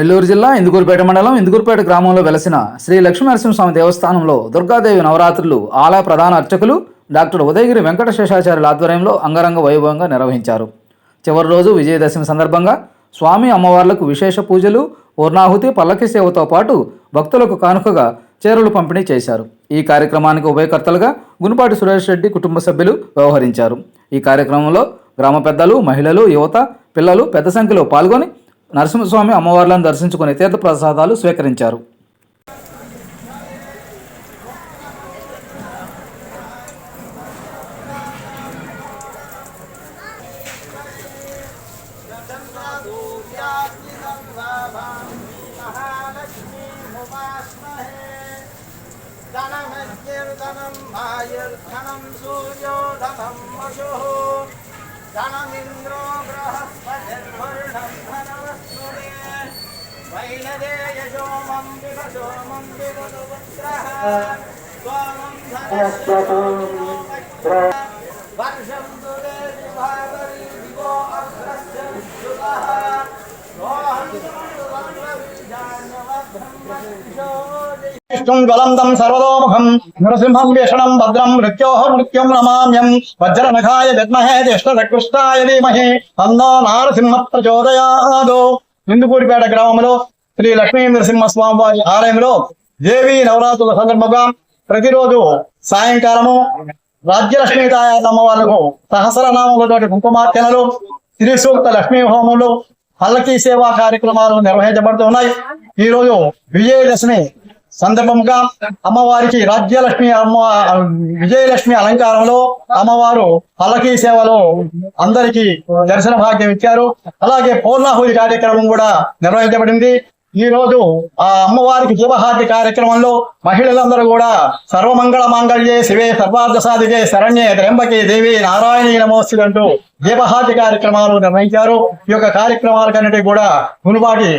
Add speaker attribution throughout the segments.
Speaker 1: నెల్లూరు జిల్లా ఇందుకూరుపేట మండలం ఇందుకూరుపేట గ్రామంలో వెలసిన శ్రీ లక్ష్మీనరసింహస్వామి దేవస్థానంలో దుర్గాదేవి నవరాత్రులు ఆలయ ప్రధాన అర్చకులు డాక్టర్ ఉదయగిరి వెంకట శేషాచార్యుల ఆధ్వర్యంలో అంగరంగ వైభవంగా నిర్వహించారు. చివరి రోజు విజయదశమి సందర్భంగా స్వామి అమ్మవార్లకు విశేష పూజలు పూర్ణాహుతి పల్లకి సేవతో పాటు భక్తులకు కానుకగా చీరలు పంపిణీ చేశారు. ఈ కార్యక్రమానికి ఉభయకర్తలుగా గునుపాటి సురేష్ రెడ్డి కుటుంబ సభ్యులు వ్యవహరించారు. ఈ కార్యక్రమంలో గ్రామ పెద్దలు మహిళలు యువత పిల్లలు పెద్ద సంఖ్యలో పాల్గొని నరసింహస్వామి అమ్మవార్లను దర్శించుకుని తీర్థప్రసాదాలు స్వీకరించారు
Speaker 2: धनमज्ञर्धनं भायुर्धनं सूर्यो धनं वशुः धनमिन्द्रो बृहस्पतिर्वर्णं वर्षं दुरे विभावरी दिवो अग्रस्य विद्युतः सोऽहं విష్ణుం జ్వలంతం సర్వతోముఖం నరసింహం వేషణం భద్రం మృత్యోహ మృత్యుం నమామ్యం వజ్రనఖాయ విద్మహే జ్యేష్ఠకృష్ణాయ ధీమహి తన్నో నారసింహ ప్రచోదయాదో ఇందుకూరిపేట గ్రామంలో శ్రీ లక్ష్మీ నరసింహస్వామి వారి ఆలయంలో దేవి నవరాత్రుల సందర్భంగా ప్రతిరోజు సాయంకాలము రాజ్యలక్ష్మీ తాయారమ్మ వాళ్ళకు సహస్రనామములతోటి కుంకుమార్చనలు శ్రీ సూక్త లక్ష్మీ హోమములు పల్లకీ సేవా కార్యక్రమాలు నిర్వహించబడుతున్నాయి ఈ రోజు విజయదశమి సందర్భంగా అమ్మవారికి రాజ్యలక్ష్మి అమ్మ విజయలక్ష్మి అలంకారంలో అమ్మవారు పల్లకీ సేవలో అందరికీ దర్శన భాగ్యం ఇచ్చారు. అలాగే పూర్ణాహుతి కార్యక్రమం కూడా నిర్వహించబడింది. ఈ రోజు ఆ అమ్మవారికి జీవహార్తి కార్యక్రమంలో మహిళలందరూ కూడా సర్వమంగళ మాంగళ్యే శివే సర్వార్థ సాధికే శరణ్యే త్ర్యంబకే దేవి నారాయణీ నమోస్తు అంటూ దీపహాతి కార్యక్రమాలు నిర్వహించారు. ఈ యొక్క కార్యక్రమాలకన్నిటి కూడా మునుపాటి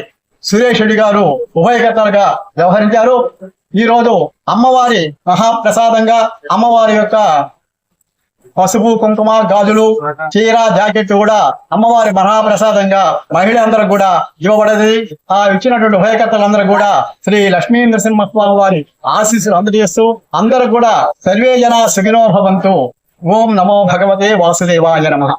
Speaker 2: సురేష్ రెడ్డి గారు ఉభయకర్తలుగా వ్యవహరించారు. ఈ రోజు అమ్మవారి మహాప్రసాదంగా అమ్మవారి యొక్క పసుపు కుంకుమ గాజులు చీర జాకెట్ కూడా అమ్మవారి మహాప్రసాదంగా మహిళలందరూ కూడా ఇవ్వబడది. ఆ ఇచ్చినటువంటి ఉభయకర్తలందరూ కూడా శ్రీ లక్ష్మీ నరసింహస్వామి వారి ఆశీస్సులు అందజేస్తూ అందరూ కూడా సర్వే జన సుఖినో భవంతు. ఓం నమో భగవతే వాసుదేవాయ నమః.